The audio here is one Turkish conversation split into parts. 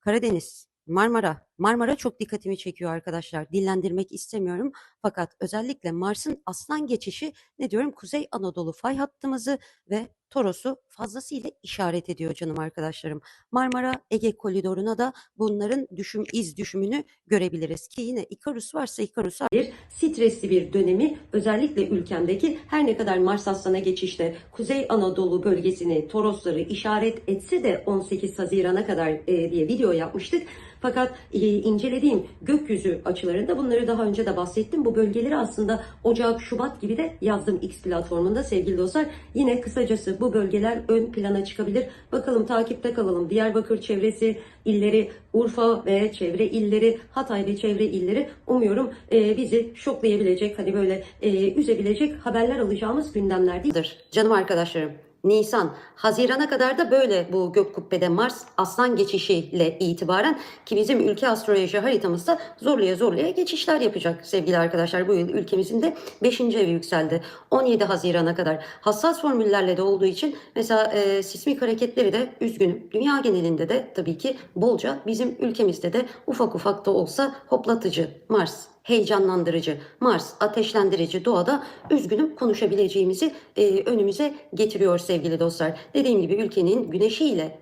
Karadeniz, Marmara. Marmara çok dikkatimi çekiyor arkadaşlar. Dillendirmek istemiyorum. Fakat özellikle Mars'ın aslan geçişi ne diyorum Kuzey Anadolu fay hattımızı ve Toros'u fazlasıyla işaret ediyor canım arkadaşlarım. Marmara Ege koridoruna da bunların düşüm iz düşümünü görebiliriz ki yine Ikarus varsa Ikarus bir stresli bir dönemi özellikle ülkemdeki her ne kadar Mars Aslan'a geçişte Kuzey Anadolu bölgesini Torosları işaret etse de 18 Haziran'a kadar e, diye video yapmıştık. Fakat e, incelediğim gökyüzü açılarında bunları daha önce de bahsettim. Bu bölgeleri aslında Ocak, Şubat gibi de yazdım X platformunda sevgili dostlar. Yine kısacası bu bölgeler ön plana çıkabilir. Bakalım takipte kalalım. Diyarbakır çevresi illeri, Urfa ve çevre illeri, Hatay ve çevre illeri umuyorum e, bizi şoklayabilecek, hani böyle e, üzebilecek haberler alacağımız gündemler değildir. Canım arkadaşlarım. Nisan, Haziran'a kadar da böyle bu gök kubbede Mars aslan geçişiyle itibaren ki bizim ülke astroloji haritamızda zorluya zorluya geçişler yapacak sevgili arkadaşlar. Bu yıl ülkemizin de 5. evi yükseldi. 17 Haziran'a kadar hassas formüllerle de olduğu için mesela e, sismik hareketleri de üzgünüm. Dünya genelinde de tabii ki bolca bizim ülkemizde de ufak ufak da olsa hoplatıcı Mars heyecanlandırıcı, Mars ateşlendirici doğada üzgünüm konuşabileceğimizi e, önümüze getiriyor sevgili dostlar. Dediğim gibi ülkenin güneşiyle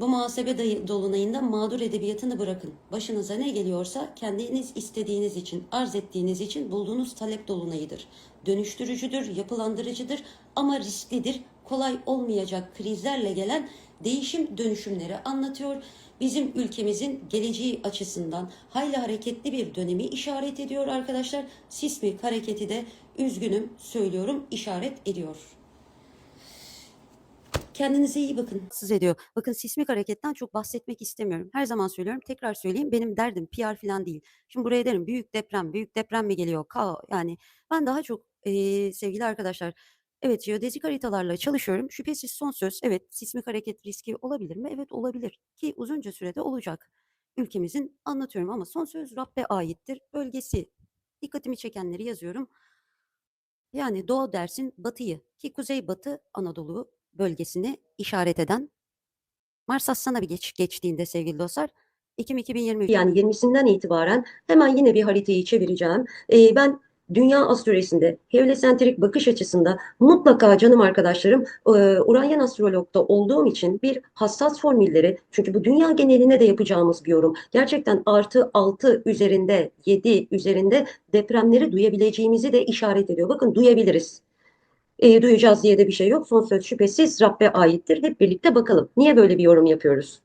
bu muhasebe dolunayında mağdur edebiyatını bırakın. Başınıza ne geliyorsa kendiniz istediğiniz için, arz ettiğiniz için bulduğunuz talep dolunayıdır. Dönüştürücüdür, yapılandırıcıdır ama risklidir. Kolay olmayacak krizlerle gelen değişim dönüşümleri anlatıyor. Bizim ülkemizin geleceği açısından hayli hareketli bir dönemi işaret ediyor arkadaşlar. Sismik hareketi de üzgünüm söylüyorum işaret ediyor. Kendinize iyi bakın. Siz ediyor. Bakın sismik hareketten çok bahsetmek istemiyorum. Her zaman söylüyorum. Tekrar söyleyeyim. Benim derdim PR falan değil. Şimdi buraya derim büyük deprem, büyük deprem mi geliyor? Ka yani ben daha çok eee, sevgili arkadaşlar Evet, jeodezik haritalarla çalışıyorum. Şüphesiz son söz. Evet, sismik hareket riski olabilir mi? Evet, olabilir. Ki uzunca sürede olacak. Ülkemizin anlatıyorum ama son söz Rabbe aittir. Bölgesi. Dikkatimi çekenleri yazıyorum. Yani doğu dersin batıyı ki kuzeybatı Anadolu bölgesini işaret eden Mars Aslan'a bir geç, geçtiğinde sevgili dostlar Ekim 2023 yani 20'sinden itibaren hemen yine bir haritayı çevireceğim. Ee, ben dünya astrolojisinde heliosentrik bakış açısında mutlaka canım arkadaşlarım e, Uranyen astrologda olduğum için bir hassas formülleri çünkü bu dünya geneline de yapacağımız bir yorum. Gerçekten artı 6 üzerinde 7 üzerinde depremleri duyabileceğimizi de işaret ediyor. Bakın duyabiliriz. E, duyacağız diye de bir şey yok. Son söz şüphesiz Rabbe aittir. Hep birlikte bakalım. Niye böyle bir yorum yapıyoruz?